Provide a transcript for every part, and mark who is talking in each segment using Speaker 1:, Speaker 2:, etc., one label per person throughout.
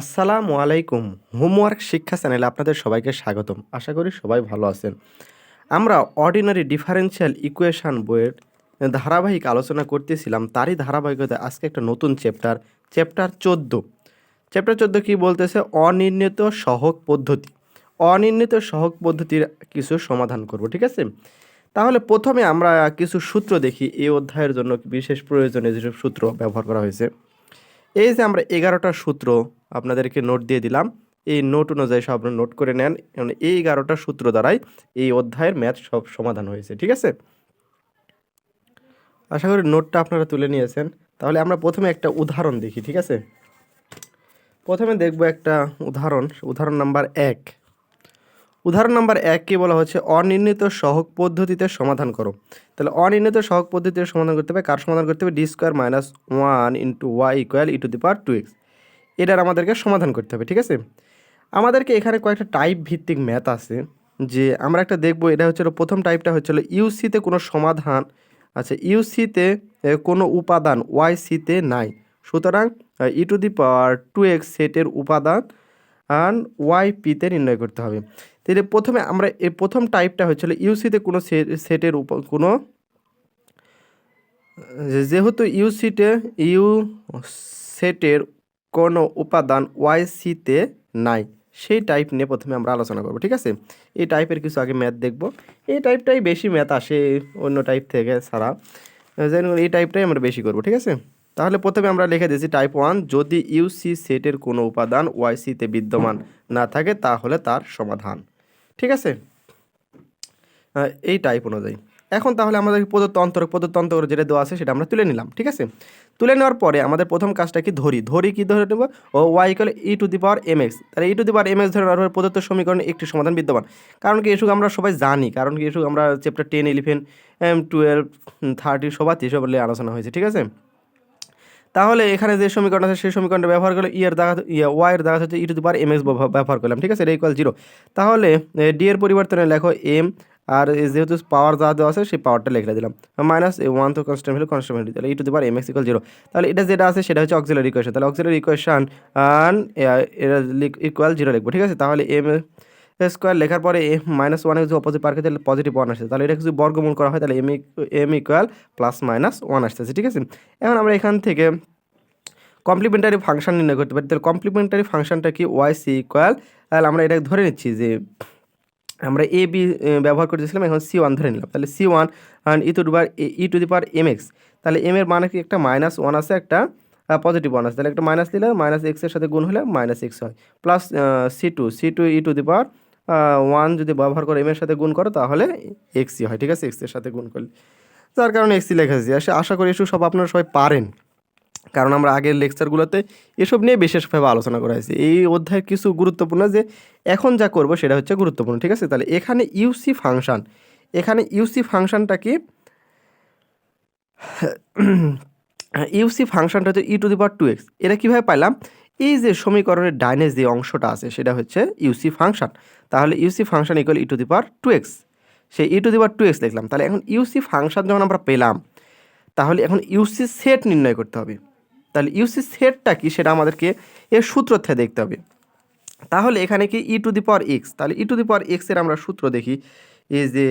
Speaker 1: আসসালামু আলাইকুম। হোমওয়ার্ক শিক্ষা চ্যানেলে আপনাদের সবাইকে স্বাগতম। আশা করি সবাই ভালো আছেন। আমরা অর্ডিনারি ডিফারেন্সিয়াল ইকুয়েশান বইয়ের ধারাবাহিক আলোচনা করতেছিলাম। তারই ধারাবাহিকতায় আজকে একটা নতুন চ্যাপ্টার চ্যাপ্টার চোদ্দ। চ্যাপ্টার চোদ্দ কী বলতেছে? অনির্ণীত সহগ পদ্ধতি। অনির্ণীত সহগ পদ্ধতির কিছু সমাধান করব, ঠিক আছে? তাহলে প্রথমে আমরা কিছু সূত্র দেখি। এই অধ্যায়ের জন্য বিশেষ প্রয়োজনীয় যেসব সূত্র ব্যবহার করা হয়েছে। এই যে আমরা এগারোটা সূত্র আপনাদেরকে নোট দিয়ে দিলাম। এই নোট অনুযায়ী সব নোট করে নেন। কারণ এই এগারোটা সূত্র দ্বারাই এই অধ্যায়ের ম্যাথ সব সমাধান হয়েছে, ঠিক আছে? আশা করি নোটটা আপনারা তুলে নিয়েছেন। তাহলে আমরা প্রথমে একটা উদাহরণ দেখি, ঠিক আছে? প্রথমে দেখব একটা উদাহরণ উদাহরণ নাম্বার এক। উদাহরণ নাম্বার এককে বলা হচ্ছে, অনির্ণীত সহগ পদ্ধতিতে সমাধান করো। তাহলে অনির্ণীত সহগ পদ্ধতিতে সমাধান করতে হবে। কার সমাধান করতে হবে? D square minus one into Y equal E to the power two X এটার আমাদেরকে সমাধান করতে হবে, ঠিক আছে? আমাদেরকে এখানে কয়েকটা টাইপ ভিত্তিক ম্যাথ আছে, যে আমরা একটা দেখব, এটা হচ্ছে প্রথম টাইপটা হচ্ছিল ইউসিতে কোনো সমাধান আচ্ছা ইউসিতে কোনো উপাদান ওয়াই সিতে নাই। সুতরাং E to the power two X সেটের উপাদান আন ওয়াই পিতে নির্ণয় করতে হবে। তাহলে প্রথমে আমরা এই প্রথম টাইপটা হচ্ছিল ইউসিতে কোনো সেটের উপ, কোনো যেহেতু ইউসিতে ইউ সেটের কোনো উপাদান ওয়াই সিতে নাই। সেই টাইপ নিয়ে প্রথমে আমরা আলোচনা করব, ঠিক আছে? এই টাইপের কিছু আগে ম্যাথ দেখব। এই টাইপটাই বেশি ম্যাথ আসে অন্য টাইপ থেকে ছাড়া। এই টাইপটাই আমরা বেশি করব, ঠিক আছে? তাহলে প্রথমে আমরা লিখে দিয়েছি টাইপ ওয়ান যদি ইউসি সেটের কোনো উপাদান ওয়াই সিতে বিদ্যমান না থাকে, তাহলে তার সমাধান, ঠিক আছে? এই টাইপ অনুযায়ী। এখন তাহলে আমাদের প্রদত্ত অন্তরক, প্রদত্ত যেটা দেওয়া আছে সেটা আমরা তুলে নিলাম, ঠিক আছে? তুলে নেওয়ার পরে আমাদের প্রথম কাজটা কি? ধরি। ধরি কি ধরে নেব? ও Y equal E to the power M X. তাহলে E to the power M X ধরে নেওয়ার পরে প্রদত্ত সমীকরণে একটি সমাধান বিদ্যমান। কারণ কি, এসব আমরা সবাই জানি। কারণ কি, এসব আমরা chapter ten eleven twelve thirty সবাই এসব নিয়ে আলোচনা হয়েছে, ঠিক আছে? তাহলে এখানে যে সমীকরণ আছে, সেই সমীকরণটা ব্যবহার করলে ইয়ের দেখা ইয়ে ওয়াইয়ের দেখা হচ্ছে E to the power M X ব্যবহার করলাম, ঠিক আছে? এটা ইকুয়াল জিরো তাহলে ডি এর পরিবর্তনে লেখো এম আর যেহেতু পাওয়ার যা দেওয়া আছে, সেই পাওয়ারটা লিখে দিলাম। মাইনাস ওয়ান তো কনস্ট্যান্ট ভ্যালু কনস্ট্যান্ট ভ্যালু তাহলে e to the power m x equal zero তাহলে এটা যেটা আছে, সেটা হচ্ছে অক্সিলারি ইকুয়েশন তাহলে অক্সিলারি ইকুয়েশন এটা ইকুয়াল জিরো লিখব, ঠিক আছে? তাহলে এম স্কোয়ার লেখার পরে এ মাইনাস ওয়ান যদি অপোজিট পার্কে তাহলে পজিটিভ ওয়ান আসছে। তাহলে এটা যদি বর্গমূল করা হয়, তাহলে m m equal plus minus one আসতেছে, ঠিক আছে? এখন আমরা এখান থেকে কমপ্লিমেন্টারি ফাংশন নির্ণয় করতে পারি। তাহলে কমপ্লিমেন্টারি ফাংশনটা কি? ওয়াই সি ইকুয়াল তাহলে আমরা এটা ধরে নিচ্ছি যে আমরা এ বি ব্যবহার করতেছিলাম এখন সি ওয়ান ধরে নিলাম। তাহলে c one e to power e to the power m x তাহলে এম এর মানে কি? একটা মাইনাস ওয়ান আছে, একটা পজিটিভ ওয়ান আছে। তাহলে একটা মাইনাস দিলে মাইনাস এক্সের সাথে গুণ হলে মাইনাস এক্স হয়। Plus c two c two e to the power one যদি ব্যবহার করে এম এর সাথে গুণ করো, তাহলে এক্সই হয়। ঠিক আছে? এক্সের সাথে গুণ করলে। যার কারণে এক্সি লেখা যাচ্ছে আশা করি এসব সব আপনারা সবাই পারেন। কারণ আমরা আগের লেকচারগুলোতে এসব নিয়ে বিশেষভাবে আলোচনা করা হয়েছে এই অধ্যায়ের কিছু গুরুত্বপূর্ণ যে এখন যা করব সেটা হচ্ছে গুরুত্বপূর্ণ, ঠিক আছে? তাহলে এখানে ইউসি ফাংশান এখানে ইউসি ফাংশনটা কি? ইউসি ফাংশনটা হচ্ছে e to the power two x এটা কীভাবে পাইলাম? এই যে সমীকরণের ডাইনের যে অংশটা আছে সেটা হচ্ছে ইউসি ফাংশন তাহলে UC function equal e to the power two x সেই e to the power two x লিখলাম। তাহলে এখন ইউসি ফাংশন যখন আমরা পেলাম, তাহলে এখন ইউসি সেট নির্ণয় করতে হবে। তাহলে ইউসি সেটটা কি? সেটা আমাদেরকে এর সূত্র থেকে দেখতে হবে। তাহলে এখানে কি ই টু দি পাওয়ার এক্স তাহলে ই টু দি পাওয়ার এক্সের আমরা সূত্র দেখি। এই যে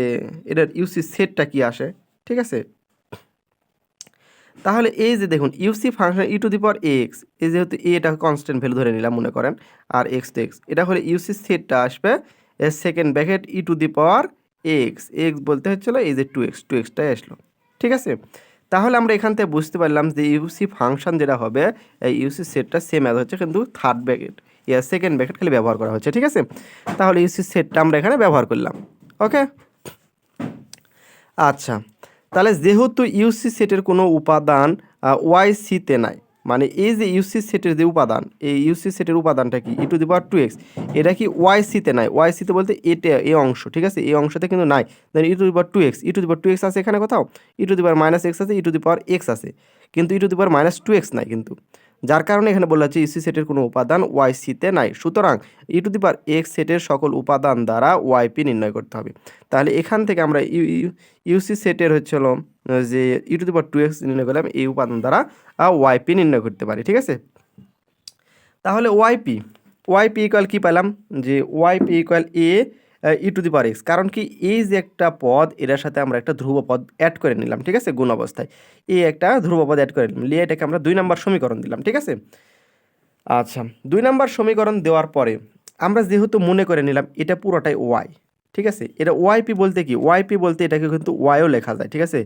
Speaker 1: এটার ইউসি সেটটা কি আসে? ঠিক আছে? তাহলে এই যে দেখুন UC function e to the power x এই যেহেতু এটা কনস্ট্যান্ট ভ্যালু ধরে নিলাম, মনে করেন, আর এক্স টু এক্স এটা হলে ইউসি সেটটা আসবে second bracket e to the power x x বলতে হচ্ছিল এই যে টু এক্স টু এক্সটাই আসলো। ঠিক আছে? তাহলে আমরা এখান থেকে বুঝতে পারলাম যে ইউসি ফাংশন যেটা হবে, এই ইউসি সেটটা সেম অ্যাজ হচ্ছে কিন্তু থার্ড ব্যাকেট ইয়া সেকেন্ড ব্যাকেট খালি ব্যবহার করা হচ্ছে, ঠিক আছে? তাহলে ইউসি সেটটা আমরা এখানে ব্যবহার করলাম ওকে আচ্ছা তাহলে যেহেতু ইউসি সেটের কোনো উপাদান ওয়াই সিতে নাই মানে এই যে ইউসি সেটের যে উপাদান, এই ইউসি সেটের উপাদানটা কি? E to the power two x এটা কি ওয়াইসিতে নাই? ওয়াইসিতে বলতে এটা এ অংশ, ঠিক আছে? এই অংশতে কিন্তু নাই। Then e to the power two x e to the power two x আছে এখানে কোথাও? E to the power minus x আছে e to the power x আছে। কিন্তু e to the power minus two x নাই কিন্তু। যার কারণে এখানে বলা হচ্ছে ইসি সেটের কোনো উপাদান ওয়াই সিতে নাই। সুতরাং E to the power x সেটের সকল উপাদান দ্বারা ওয়াইপি নির্ণয় করতে হবে। তাহলে এখান থেকে আমরা ইউ ইউসি সেটের হচ্ছে হলো যে e to the two x নির্ণয় করলাম, এই উপাদান দ্বারা ওয়াইপি নির্ণয় করতে পারি, ঠিক আছে? তাহলে ওয়াইপি ওয়াইপি ইকুয়াল কী পেলাম যে YP equal a e to the power x কারণ কি, এই যে একটা পদ, এটার সাথে আমরা একটা ধ্রুব পদ অ্যাড করে নিলাম, ঠিক আছে? গুণ অবস্থায়। এই একটা ধ্রুব পদ অ্যাড করে নিলাম। লিয়ে এটাকে আমরা দুই নম্বর সমীকরণ দিলাম, ঠিক আছে? আচ্ছা দুই নম্বর সমীকরণ দেওয়ার পরে আমরা যেহেতু মনে করে নিলাম, এটা পুরোটাই ওয়াই ঠিক আছে? এটা ওয়াইপি বলতে কি? ওয়াইপি বলতে এটাকে কিন্তু ওয়াইও লেখা যায়, ঠিক আছে?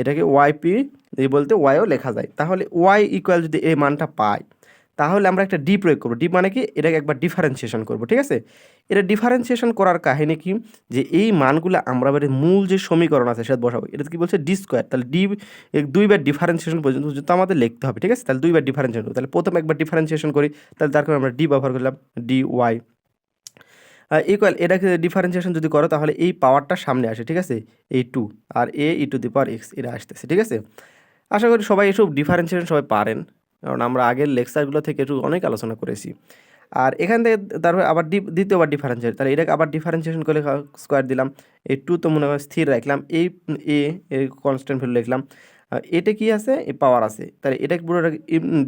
Speaker 1: এটাকে ওয়াইপি বলতে ওয়াইও লেখা যায়। তাহলে ওয়াই ইকুয়াল যদি এই মানটা পাই তাহলে আমরা একটা ডি প্রয়োগ করব। ডি মানে কি? এটাকে একবার ডিফারেন্সিয়েশন করব, ঠিক আছে? এটা ডিফারেন্সিয়েশন করার কাহিনী কি? যে এই মানগুলো আমরা এবারে মূল যে সমীকরণ আছে, সেটা বসাবো। এটা কি বলছে? ডি স্কোয়ার তাহলে ডি দুইবার ডিফারেন্সিয়েশন পর্যন্ত পর্যন্ত আমাদের লিখতে হবে, ঠিক আছে? তাহলে দুইবার ডিফারেন্সিয়েশন তাহলে প্রথম একবার ডিফারেন্সিয়েশন করি, তাহলে তারপর আমরা ডি ব্যবহার করলাম ডি ওয়াই ইকুয়াল এটাকে ডিফারেন্সিয়েশন যদি করো, তাহলে এই পাওয়ারটা সামনে আসে, ঠিক আছে? এই two R a e to the power x এটা আসতেছে, ঠিক আছে? আশা করি সবাই এসব ডিফারেন্সিয়েশন সবাই পারেন। কারণ আমরা আগের লেকচারগুলো থেকে একটু অনেক আলোচনা করেছি। আর এখান থেকে তারপরে আবার ডি দ্বিতীয়বার ডিফারেন্সিয়েট তাহলে এটাকে আবার ডিফারেন্সিয়েশন করে স্কোয়ার দিলাম। এই টু তো মনে হয় স্থির রাখলাম। এই এ কনস্ট্যান্ট ভ্যালু লিখলাম। এটা কি আছে? এই পাওয়ার আছে। তাহলে এটা পুরো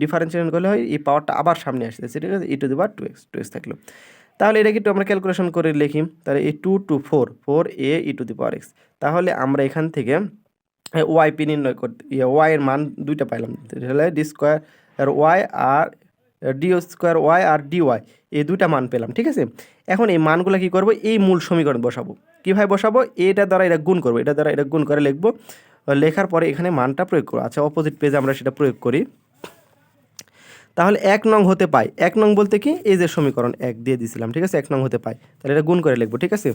Speaker 1: ডিফারেন্সিয়েশন করলে হয়, এই পাওয়ারটা আবার সামনে ঠিক আছে e to the power two x two x থাকল। তাহলে এটা একটু আমরা ক্যালকুলেশন করে লিখি। তাহলে এই two two four four a e to the power x তাহলে আমরা এখান থেকে ওয়াই পি নির্ণয় করতে ওয়াই এর মান দুইটা পাইলাম। তাহলে ডি স্কোয়ার আর ওয়াই আর ডি স্কোয়ার ওয়াই আর ডি ওয়াই, এই দুইটা মান পেলাম, ঠিক আছে? এখন এই মানগুলো কী করব? এই মূল সমীকরণ বসাবো। কীভাবে বসাবো? এটা দ্বারা এটা গুণ করব এটা দ্বারা এটা গুণ করে লিখব। লেখার পরে এখানে মানটা প্রয়োগ করব। আচ্ছা অপোজিট পেজে আমরা সেটা প্রয়োগ করি। তাহলে এক নং হতে পাই। এক নং বলতে কি? এই যে সমীকরণ এক দিয়ে দিয়েছিলাম ঠিক আছে? এক নং হতে পাই। তাহলে এটা গুণ করে লিখব, ঠিক আছে?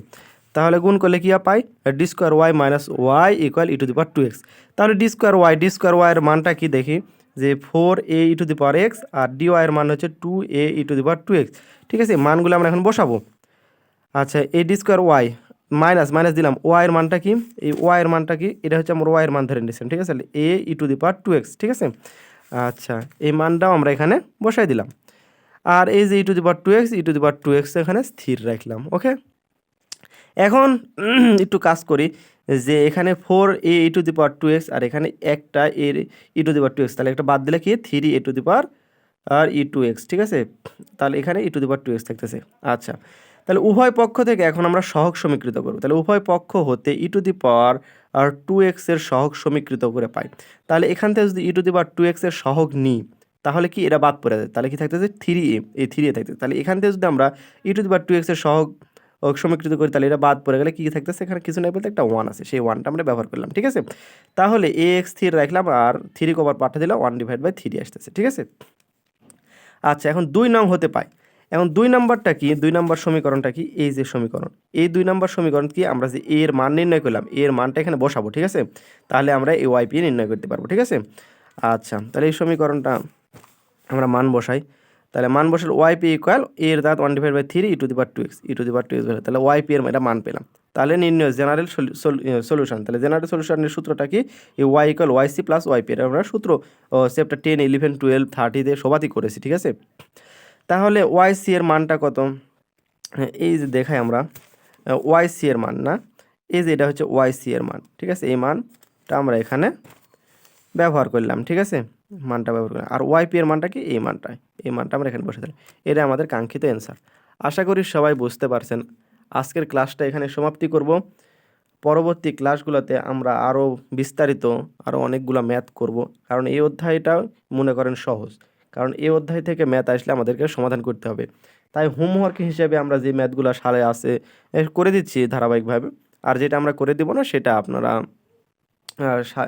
Speaker 1: তাহলে গুণ করলে কী পাই? D square y minus y equal e to the power two x তাহলে d square y d square ওয়াইয়ের মানটা কি দেখি? যে four a e to the power x R D ওয়াইয়ের মান হচ্ছে two a e to the power two x. ঠিক আছে? মানগুলো আমরা এখন বসাবো। আচ্ছা a d square y minus minus দিলাম। ওয়াইয়ের মানটা কি? এই ওয়াইয়ের মানটা কি? এটা হচ্ছে আমার ওয়াইয়ের মান ধরে নিয়েছেন। ঠিক আছে? A e to the power two x. ঠিক আছে? আচ্ছা এই মানটাও আমরা এখানে বসাই দিলাম। আর এই যে e to the power two x, e to the power two x এখানে স্থির রাখলাম। ওকে? এখন একটু কাজ করি। যে এখানে four a e to the power two x আর এখানে একটা এর e to the power two x তাহলে একটা বাদ দিলে কি? Three a to the power R E two x ঠিক আছে? তাহলে এখানে e to the power two x থাকতেছে। আচ্ছা তাহলে উভয় পক্ষ থেকে এখন আমরা সহগ সমীকৃত করব। তাহলে উভয় পক্ষ হতে ই to the power R two এক্সের সহগ সমীকৃত করে পাই। তাহলে এখান থেকে যদি ই টু দি পাওয়ার টু এক্সের সহগ নিই, তাহলে কি? এটা বাদ পড়ে যায়। তাহলে কি থাকতেছে? থ্রি এ এই থ্রি এ থাকতেছে। তাহলে এখান থেকে যদি আমরা ই টু দি পাওয়ার টু এক্সের সহগ সমীকৃত করি, তাহলে এটা বাদ পড়ে গেলে কী থাকতেছে? এখানে কিছু নেই বলতে, একটা ওয়ান আছে। সেই ওয়ানটা আমরা ব্যবহার করলাম, ঠিক আছে? তাহলে এ এক্স থ্রি রাখলাম আর থ্রি কভার পাঠিয়ে দিলাম ওয়ান ডিভাইড বাই থ্রি আসতেছে, ঠিক আছে? আচ্ছা এখন দুই নং হতে পায়। এখন দুই নম্বরটা কি? দুই নম্বর সমীকরণটা কি? এই যে সমীকরণ। এই দুই নম্বর সমীকরণ কি? আমরা যে এর মান নির্ণয় করলাম এর মানটা এখানে বসাবো, ঠিক আছে? তাহলে আমরা এই ওয়াইপি নির্ণয় করতে পারব, ঠিক আছে? আচ্ছা তাহলে এই সমীকরণটা আমরা মান বসাই। তাহলে মান বসাল ওয়াইপি ইকুয়াল এর দাঁত one divide by three E to the power two X E to the power two X তাহলে ওয়াইপি এর এটা মান পেলাম। তাহলে নির্ণয় জেনারেল সলিউশন তাহলে জেনারেল সলিউশনের সূত্রটা কি? এই y equal y c plus YP এটা আমরা সূত্র চ্যাপ্টার টেন ইলেভেন টুয়েলভ থার্টিতে সবাতই করেছি, ঠিক আছে? তাহলে ওয়াই সি এর মানটা কত? এই যে দেখাই আমরা ওয়াই সি এর মান না? এই যে এটা হচ্ছে ওয়াই সি এর মান, ঠিক আছে? এই মানটা আমরা এখানে ব্যবহার করলাম, ঠিক আছে? মানটা ব্যবহার করলাম আর ওয়াইপি এর মানটা কি? এই মানটা এই মানটা আমরা এখানে বসে দিলাম এটা আমাদের কাঙ্ক্ষিত অ্যান্সার আশা করি সবাই বুঝতে পারছেন। আজকের ক্লাসটা এখানে সমাপ্তি করব। পরবর্তী ক্লাসগুলোতে আমরা আরও বিস্তারিত আরও অনেকগুলো ম্যাথ করব। কারণ এই অধ্যায়টা মনে করেন সহজ। কারণ এই অধ্যায় থেকে ম্যাথ আসলে আমাদেরকে সমাধান করতে হবে। তাই হোমওয়ার্ক হিসেবে আমরা যে ম্যাথগুলো সালে আছে করে দিচ্ছি ধারাবাহিকভাবে। আর যেটা আমরা করে দিব না, সেটা আপনারা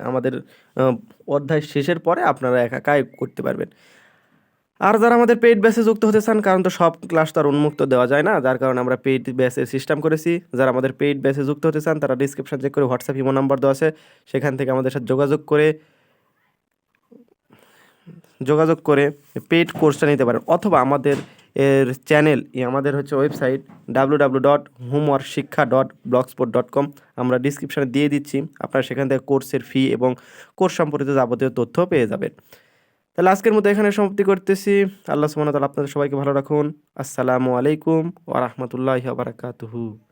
Speaker 1: আমাদের অধ্যায় শেষের পরে আপনারা একাই করতে পারবেন। আর যারা আমাদের পেইড ব্যাসে যুক্ত হতে চান, কারণ তো সব ক্লাস তো আর উন্মুক্ত দেওয়া যায় না, যার কারণে আমরা পেইড ব্যাসের সিস্টেম করেছি। যারা আমাদের পেইড ব্যাসে যুক্ত হতে চান, তারা ডিসক্রিপশন চেক করে হোয়াটসঅ্যাপ ইমো নাম্বার দেওয়া আছে। সেখান থেকে আমাদের সাথে যোগাযোগ করে যোগাযোগ করে পেইড কোর্সটা নিতে পারেন। অথবা আমাদের এর চ্যানেল আমাদের হচ্ছে website W W dot homework Shiksha dot blogspot dot com আমরা ডিসক্রিপশানে দিয়ে দিচ্ছি। আপনারা সেখান থেকে কোর্সের ফি এবং কোর্স সম্পর্কিত যাবতীয় তথ্য পেয়ে যাবেন। তাহলে আজকের মতো এখানে সমাপ্তি করতেছি। আল্লাহ সুমন আপনাদের সবাইকে ভালো রাখুন। আসসালামু আলাইকুম ওরহমতুল্লাহ বারাকাতুহু।